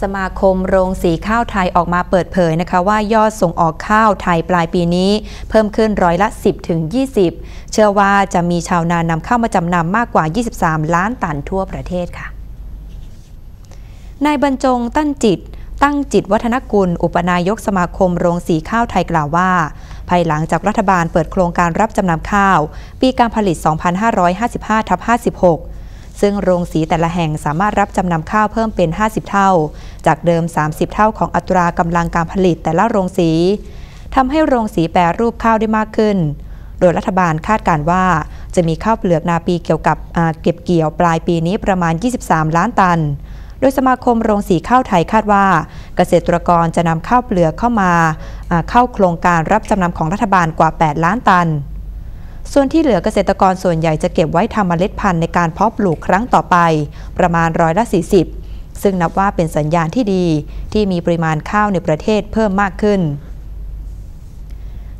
สมาคมโรงสีข้าวไทยออกมาเปิดเผยนะคะว่ายอดส่งออกข้าวไทยปลายปีนี้ เพิ่มขึ้นร้อยละ 10ถึง20 เชื่อว่าจะมีชาวนานำเข้ามาจำนำมากกว่า 23 ล้านตันทั่วประเทศค่ะนายบรรจงตั้นจิต ตั้งจิตวัฒนกุล อุปนายกสมาคมโรงสีข้าวไทยกล่าวว่าภายหลังจากรัฐบาลเปิดโครงการรับจำนำข้าว ปีการผลิต 2555ทับ56 ซึ่งโรงสีแต่ละแห่งสามารถรับจำนำข้าวเพิ่มเป็น 50 เท่า จากเดิม 30 เท่าของอัตรากำลังการผลิตแต่ละโรงสีทำให้โรงสีแปรรูปข้าวได้มากขึ้น โดยรัฐบาลคาดการว่า จะมีข้าวเปลือกนาปีเกี่ยวกับเก็บเกี่ยวปลายปีนี้ประมาณ 23 ล้านตัน โดยสมาคมโรงสีข้าวไทยคาดว่า เกษตรกรจะนำข้าวเปลือกเข้ามาเข้าโครงการรับจำนำของรัฐบาลกว่า 8 ล้านตัน ส่วนที่เหลือเกษตรกรส่วนใหญ่จะเก็บไว้ทำเมล็ดพันธุ์ในการเพาะปลูกครั้งต่อไป ประมาณร้อยละ 40 ซึ่งนับว่าเป็นสัญญาณที่ดี ที่มีปริมาณข้าวในประเทศเพิ่มมากขึ้น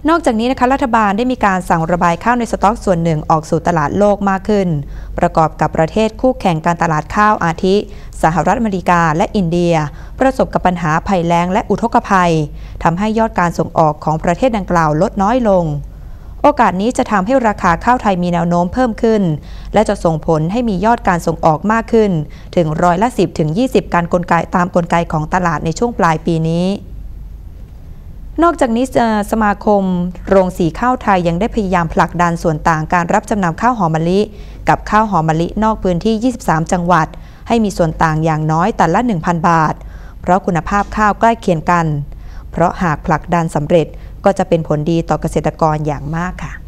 นอกจากนี้นะคะรัฐบาลได้มีการสั่งระบายข้าวในสต็อกส่วนหนึ่งออกสู่ตลาดโลกมากขึ้น ประกอบกับประเทศคู่แข่งการตลาดข้าวอาทิ สหรัฐอเมริกาและอินเดีย ประสบกับปัญหาภัยแล้งและอุทกภัยทำให้ยอดการส่งออกของประเทศดังกล่าวลดน้อยลง โอกาสนี้จะทำให้ราคาข้าวไทยมีแนวโน้มเพิ่มขึ้น และจะส่งผลให้มียอดการส่งออกมากขึ้น ถึงร้อยละ 10ถึง20 การกลไกตามกลไกของตลาดในช่วงปลายปีนี้นอกจากนี้สมาคม โรงสีข้าวไทยยังได้พยายามผลักดันส่วนต่างการรับจำนำข้าวหอมมะลิ กับข้าวหอมมะลินอกพื้นที่ 23 จังหวัด ให้มีส่วนต่างอย่างน้อยแตันละ 1,000 บาท เพราะคุณภาพข้าวใกล้เคียงกัน เพราะหากผลักดันสำเร็จ ก็จะเป็นผลดีต่อเกษตรกรอย่างมากค่ะ